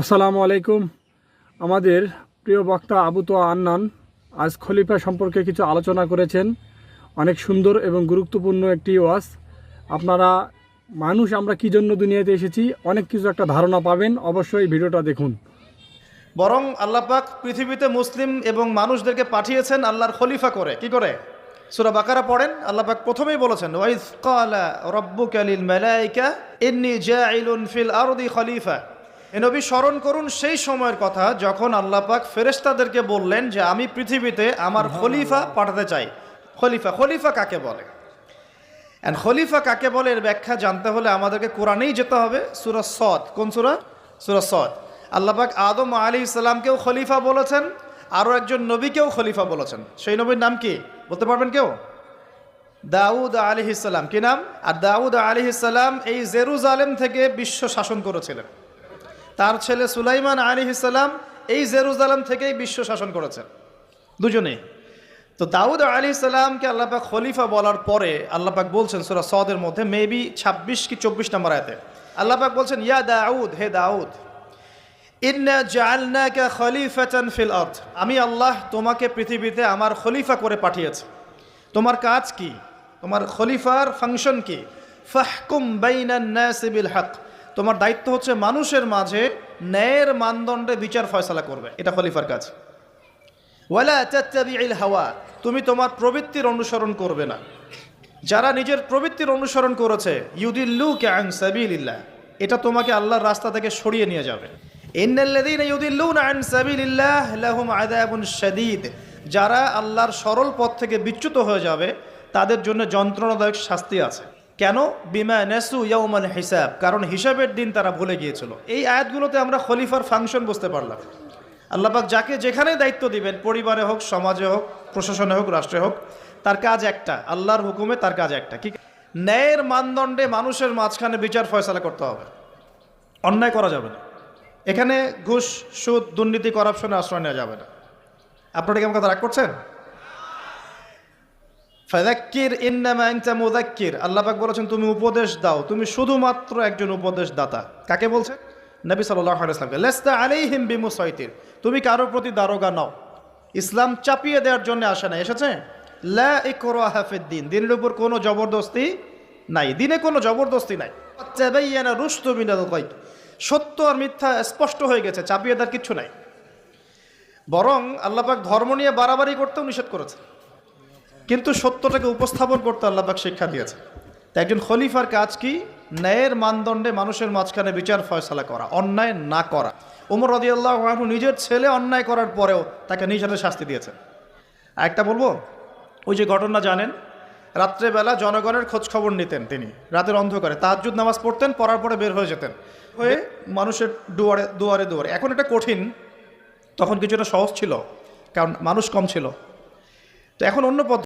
আসসালামু আলাইকুম। আমাদের প্রিয় বক্তা আবু তো আন্নান আজ খলিফা সম্পর্কে কিছু আলোচনা করেছেন। অনেক সুন্দর এবং গুরুত্বপূর্ণ একটি ওয়াজ। আপনারা মানুষ, আমরা কি জন্য দুনিয়াতে এসেছি? অনেক কিছু একটা ধারণা পাবেন। অবশ্যই ভিডিওটা দেখুন। বরং আল্লাহ পাক পৃথিবীতে মুসলিম এবং মানুষদেরকে পাঠিয়েছেন আল্লাহর খলিফা করে। কি করে? সুরা বাকারা পড়েন আল্লাহ পাক প্রথমেই বলেছেন ওয়াইজ ক্বালা রাব্বুকা লিল মালাইকা, ইন্নী জাইলুন ফিল আরদি খলিফা। এ নবী স্মরণ করুন সেই সময়ের কথা যখন আল্লাহ পাক ফেরেশতাদেরকে বললেন যে আমি পৃথিবীতে আমার খলিফা পাঠাতে চাই। খলিফা খলিফা কাকে বলে? অ্যান্ড খলিফা কাকে বলে এর ব্যাখ্যা জানতে হলে আমাদেরকে কোরআনেই যেতে হবে। সুরা সদ কোন সুরা? সুরা সদ। আল্লাপাক আদম আলী ইসলামকেও খলিফা বলেছেন আরও একজন নবীকেও খলিফা বলেছেন। সেই নবীর নাম কি? বলতে পারবেন কেউ? দাউদ আলী ইসলাম কি নাম? আর দাউদ আলী ইসলাম এই জেরুজালেম থেকে বিশ্ব শাসন করেছিলেন। তার ছেলে সুলাইমান আলী ইসলাম এই জেরুজালেম থেকেই বিশ্ব শাসন করেছেন। দুজনেই তো দাউদ আলী সাল্লামকে আল্লাপাক খলিফা বলার পরে আল্লাপাক বলছেন, সুরা সদের মধ্যে, মেবি ছাব্বিশ কি চব্বিশ নম্বর আয়তে। আল্লাপাক বলছেন, ইয়া দাউদ, হে দাউদ ফিল আরদ। আমি আল্লাহ তোমাকে পৃথিবীতে আমার খলিফা করে পাঠিয়েছি। তোমার কাজ কি? তোমার খলিফার ফাংশন কি? ফাহকুম বাইনান হক। তোমার দায়িত্ব হচ্ছে মানুষের মাঝে ন্যায়ের মানদণ্ডে বিচার ফয়সালা করবে। এটা খলিফার কাজ। হাওয়া, তুমি তোমার প্রবৃত্তির অনুসরণ করবে না। যারা নিজের প্রবৃত্তির অনুসরণ করেছে ইউদিল্লু ক্যাং সাবিলিল্লাহ, এটা তোমাকে আল্লাহর রাস্তা থেকে সরিয়ে নিয়ে যাবে। যারা আল্লাহর সরল পথ থেকে বিচ্যুত হয়ে যাবে, তাদের জন্য যন্ত্রণাদায়ক শাস্তি আছে। কেন? বিমা নেসু ইয়াউমাল হিসাব। কারণ হিসাবের দিন তারা ভুলে গিয়েছিল। এই আয়াতগুলোতে আমরা খলিফার ফাংশন বুঝতে পারলাম। আল্লাপাক যাকে যেখানে দায়িত্ব দিবেন, পরিবারে হোক, সমাজে হোক, প্রশাসনে হোক, রাষ্ট্রে হোক, তার কাজ একটা। আল্লাহর হুকুমে তার কাজ একটা। কি ন্যায়ের মানদণ্ডে মানুষের মাঝখানে বিচার ফয়সালা করতে হবে। অন্যায় করা যাবে না। এখানে ঘুষ, সুদ, দুর্নীতি করাপশনে আশ্রয় নেওয়া যাবে না। আপনারা কি আমার কথা রাগ করছেন? ফাদাক্কির ইন্নামা আনতা মুদাক্কির আল্লাপাক বলেছেন, তুমি উপদেশ দাও। তুমি শুধুমাত্র একজন উপদেশ দাতা কাকে বলছে? নবী সাল্লাল্লাহু আলাইহি ওয়াসাল্লামকে। লেস্তা আলাইহিম বিমুসাইতির। তুমি কারোর প্রতি দারোগা নাও। ইসলাম চাপিয়ে দেওয়ার জন্য আসে না। এসেছে? লা ইকরাহা ফিদ দিন। দিনের উপর কোনো জবরদস্তি নাই। দিনে কোনো জবরদস্তি নাই। তাবাইয়ানা রুশতু মিনাল গায়ব। সত্য আর মিথ্যা স্পষ্ট হয়ে গেছে। চাপিয়ে দেওয়ার কিচ্ছু নাই। বরং আল্লাপাক ধর্ম নিয়ে বাড়াবাড়ি করতেও নিষেধ করেছে কিন্তু সত্যটাকে উপস্থাপন করতে আল্লাপাক শিক্ষা দিয়েছে। তাই একজন খলিফার কাজ কি? ন্যায়ের মানদণ্ডে মানুষের মাঝখানে বিচার ফয়সালা করা, অন্যায় না করা। ওমর রদি আল্লাহ নিজের ছেলে অন্যায় করার পরেও তাকে নিজ হাতে শাস্তি দিয়েছেন। একটা বলব, ওই যে ঘটনা জানেন, রাত্রেবেলা জনগণের খোঁজ খবর নিতেন তিনি, রাতের অন্ধকারে। তাহাজুদ নামাজ পড়তেন, পড়ার পরে বের হয়ে যেতেন। হয়ে মানুষের দুয়ারে দুয়ারে দুয়ারে। এখন এটা কঠিন, তখন কিছুটা সহজ ছিল, কারণ মানুষ কম ছিল। তো এখন অন্য পদ্ধতি